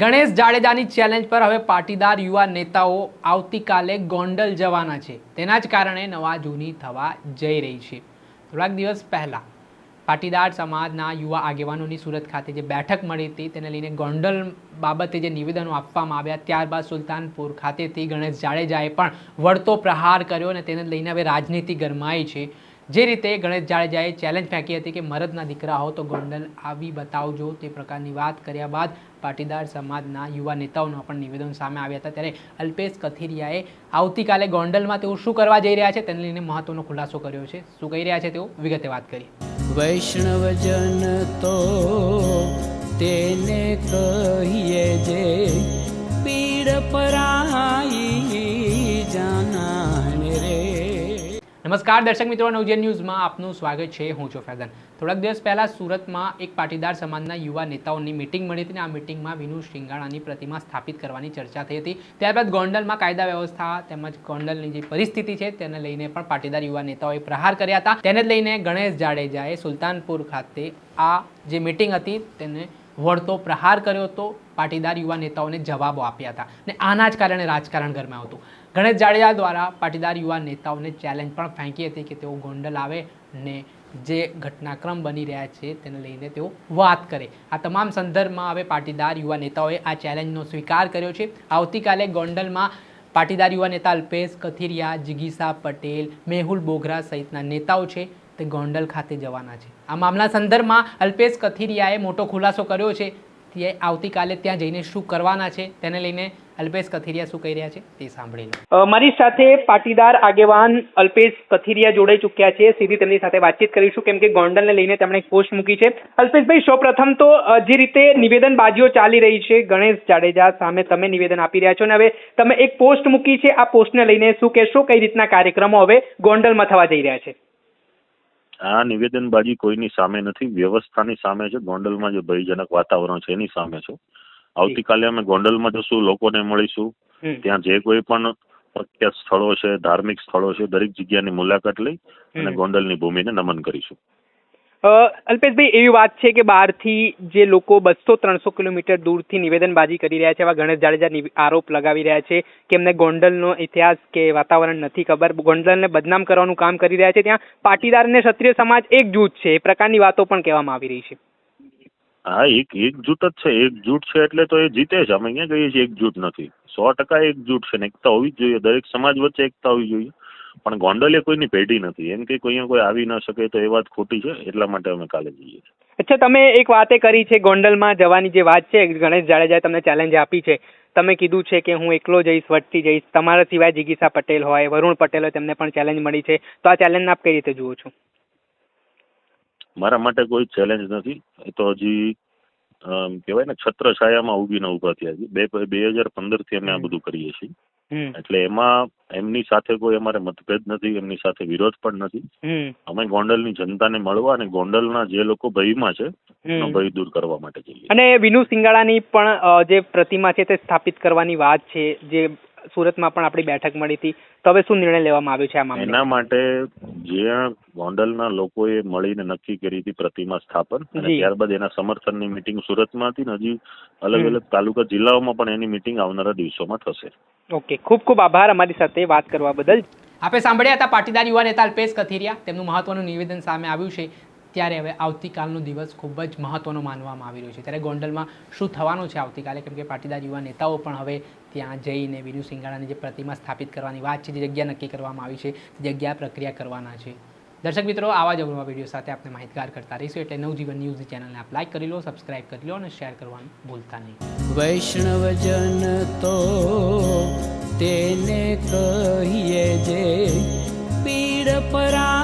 ગણેશ જાડેજાની ચેલેન્જ પર હવે પાટીદાર યુવા નેતાઓ આવતીકાલે ગોંડલ જવાના છે. તેના જ કારણે નવા જૂની થવા જઈ રહી છે. થોડાક દિવસ પહેલા પાટીદાર સમાજના યુવા આગેવાનોની સુરત ખાતે જે બેઠક મળી હતી તેને લઈને ગોંડલ બાબતે જે નિવેદનો આપવામાં આવ્યા ત્યારબાદ સુલતાનપુર ખાતેથી ગણેશ જાડેજાએ પણ વળતો પ્રહાર કર્યો અને તેને લઈને હવે રાજનીતિ ગરમાઈ છે. જે રીતે ગણેશ જાડેજાએ ચેલેન્જ ફેંકી હતી કે મરદના દીકરા હો તો ગોંડલ આવી બતાવજો તે પ્રકારની વાત કર્યા બાદ પાટીદાર સમાજના યુવા નેતાઓના પણ નિવેદન સામે આવ્યા હતા. ત્યારે અલ્પેશ કથિરિયાએ આવતીકાલે ગોંડલમાં તેઓ શું કરવા જઈ રહ્યા છે તેને લઈને મહત્વનો ખુલાસો કર્યો છે. શું કહી રહ્યા છે તેઓ? વિગતે વાત કરી વૈષ્ણવજન તો તેને કહીએ જે પીડ પરાઈ નમસ્કાર, દર્શક મિત્રો નવજન ન્યૂઝમાં આપનું સ્વાગત છે. હું છું ફેઝન. થોડાક દિવસ પહેલાં સુરતમાં એક પાટીદાર સમાજના યુવા નેતાઓની મિટિંગ મળી હતી અને આ મિટિંગમાં વિનુ શિંગાણાની પ્રતિમા સ્થાપિત કરવાની ચર્ચા થઈ હતી. ત્યારબાદ ગોંડલમાં કાયદા વ્યવસ્થા તેમજ ગોંડલની જે પરિસ્થિતિ છે તેને લઈને પણ પાટીદાર યુવા નેતાઓએ પ્રહાર કર્યા હતા. તેને લઈને ગણેશ જાડેજાએ સુલતાનપુર ખાતે આ જે મિટિંગ હતી તેને વળતો પ્રહાર કર્યો હતો. પાટીદાર યુવા નેતાઓને જવાબો આપ્યા હતા ને આના જ કારણે રાજકારણ ગરમાયું હતું. ગણેશ જાડેજા દ્વારા પાટીદાર યુવા નેતાઓને ચેલેન્જ પણ ફેંકી હતી કે તેઓ ગોંડલ આવે ને જે ઘટનાક્રમ બની રહ્યા છે તેને લઈને તેઓ વાત કરે. આ તમામ સંદર્ભમાં હવે પાટીદાર યુવા નેતાઓએ આ ચેલેન્જનો સ્વીકાર કર્યો છે. આવતીકાલે ગોંડલમાં પાટીદાર યુવા નેતા અલ્પેશ કથિરિયા, જિગીસા પટેલ, મેહુલ બોગરા સહિતના નેતાઓ છે તે ગોંડલ ખાતે જવાના છે. આ મામલા સંદર્ભમાં અલ્પેશ કથિરિયાએ મોટો ખુલાસો કર્યો છે. તે આવતીકાલે ત્યાં જઈને શું કરવાના છે તેને લઈને અલ્પેશ કથિરિયા શું કહી રહ્યા છે તે સાંભળી લો મારી સાથે પાટીદાર આગેવાન અલ્પેશ કથિરિયા જોડાઈ ચૂક્યા છે. સીધી તેમની સાથે વાતચીત કરીશું. કેમ કે ગોંડલને લઈને તેમણે એક પોસ્ટ મૂકી છે. અલ્પેશભાઈ સૌપ્રથમ તો જે રીતે નિવેદનબાજીઓ ચાલી રહી છે ગણેશ જાડેજા સામે તમે નિવેદન આપી રહ્યા છો અને હવે તમે એક પોસ્ટ મૂકી છે. આ પોસ્ટને લઈને શું કહેશો? કઈ રીતના કાર્યક્રમો હવે ગોંડલમાં થવા જઈ રહ્યા છે? આ નિવેદનબાજી કોઈની સામે નથી. વ્યવસ્થાની સામે છે. ગોંડલમાં જે ભયજનક વાતાવરણ છે એની સામે છે. આવતીકાલે અમે ગોંડલમાં જશું લોકોને મળીશું. ત્યાં જે કોઈ પણ પ્રખ્યાત સ્થળો છે ધાર્મિક સ્થળો છે દરેક જગ્યાની મુલાકાત લઈ અને ગોંડલની ભૂમિને નમન કરીશું. અલ્પેશભાઈ એવી વાત છે કે બહારથી જે લોકો બસો ત્રણસો કિલોમીટર દૂરથી નિવેદનબાજી કરી રહ્યા છે એવા ગણેશ જાડેજા આરોપ લગાવી રહ્યા છે કે એમને ગોંડલનો ઇતિહાસ કે વાતાવરણ નથી ખબર. ગોંડલને બદનામ કરવાનું કામ કરી રહ્યા છે. ત્યાં પાટીદાર અને ક્ષત્રિય સમાજ એક જૂથ છે. એ પ્રકારની વાતો પણ કહેવામાં આવી રહી છે. હા, એક એકજૂટ જ છે. એકજૂટ છે એટલે તો એ જીતે છે અમે ક્યાં કહીએ છીએ એકજૂટ નથી. સો ટકા એકજૂટ છે ને એકતા હોવી જ જોઈએ. દરેક સમાજ વચ્ચે એકતા હોવી જોઈએ. પણ ગોંડલ એ કોઈની પેઢી નથી. એમ કે કોઈ અહીંયા કોઈ આવી ન શકે તો એ વાત ખોટી છે. એટલા માટે અમે કાલે જઈએ અચ્છા, તમે એક વાતે કરી છે ગોંડલમાં જવાની જે વાત છે. ગણેશ જાડેજાએ તમને ચેલેન્જ આપી છે. તમે કીધું છે કે હું એકલો જઈશ વટતી જઈશ. તમારા સિવાય જિગીસા પટેલ હોય, વરુણ પટેલ હોય, તેમને પણ ચેલેન્જ મળી છે. તો આ ચેલેન્જને આપ કઈ રીતે જુઓ છો? મારા માટે કોઈ ચેલેન્જ નથી. એ તો હજી કહેવાય ને છત્રછાયામાં ઉભીને ઊભા થયા છે બે બે હજાર પંદરથી અમે આ બધું કરીએ છીએ. એટલે એમાં એમની સાથે કોઈ અમારે મતભેદ નથી એમની સાથે વિરોધ પણ નથી. અમે ગોંડલની જનતાને મળવા અને ગોંડલના જે લોકો ભયમાં છે એનો ભય દૂર કરવા માટે જઈએ. અને વિનુ સિંગાળાની પણ જે પ્રતિમા છે તે સ્થાપિત કરવાની વાત છે જે સુરતમાં પણ આપણી બેઠક મળી હતી. તો હવે શું નિર્ણય લેવામાં આવ્યો છે આ મામલે? એના માટે જ્યાં ગોંડલના લોકોએ મળીને નક્કી કરી હતી પ્રતિમા સ્થાપન અને જી. ત્યારબાદ એના સમર્થનની મિટિંગ સુરતમાં હતી ને હજી અલગ અલગ તાલુકા જિલ્લાઓમાં પણ એની મિટિંગ આવનારા દિવસોમાં થશે. ઓકે ખૂબ ખૂબ આભાર અમારી સાથે વાત કરવા બદલ. આપણે સાંભળ્યા હતા પાટીદાર યુવા નેતા અલ્પેશ કથિરિયા. તેમનું મહત્વનું નિવેદન સામે આવ્યું છે. ત્યારે હવે આવતીકાલનો દિવસ ખૂબ જ મહત્વનો માનવામાં આવી રહ્યો છે. ત્યારે ગોંડલમાં શું થવાનું છે આવતીકાલે? કેમ કે પાટીદાર યુવા નેતાઓ પણ હવે ત્યાં જઈને વિનુ સિંગાળાની જે પ્રતિમા સ્થાપિત કરવાની વાત છે, જે જગ્યા નક્કી કરવામાં આવી છે, તે જગ્યા પ્રક્રિયા કરવાના છે. દર્શક મિત્રો, આવા જ અવનવા વીડિયો સાથે આપણે માહિતગાર કરતા રહીશું એટલે નવજીવન ન્યૂઝની ચેનલને આપ લાઈક કરી લો, સબસ્ક્રાઇબ કરી લો અને શેર કરવાનું ભૂલતા નહીં. વૈષ્ણવજન તો તેને કહીએ જે પીડ પરા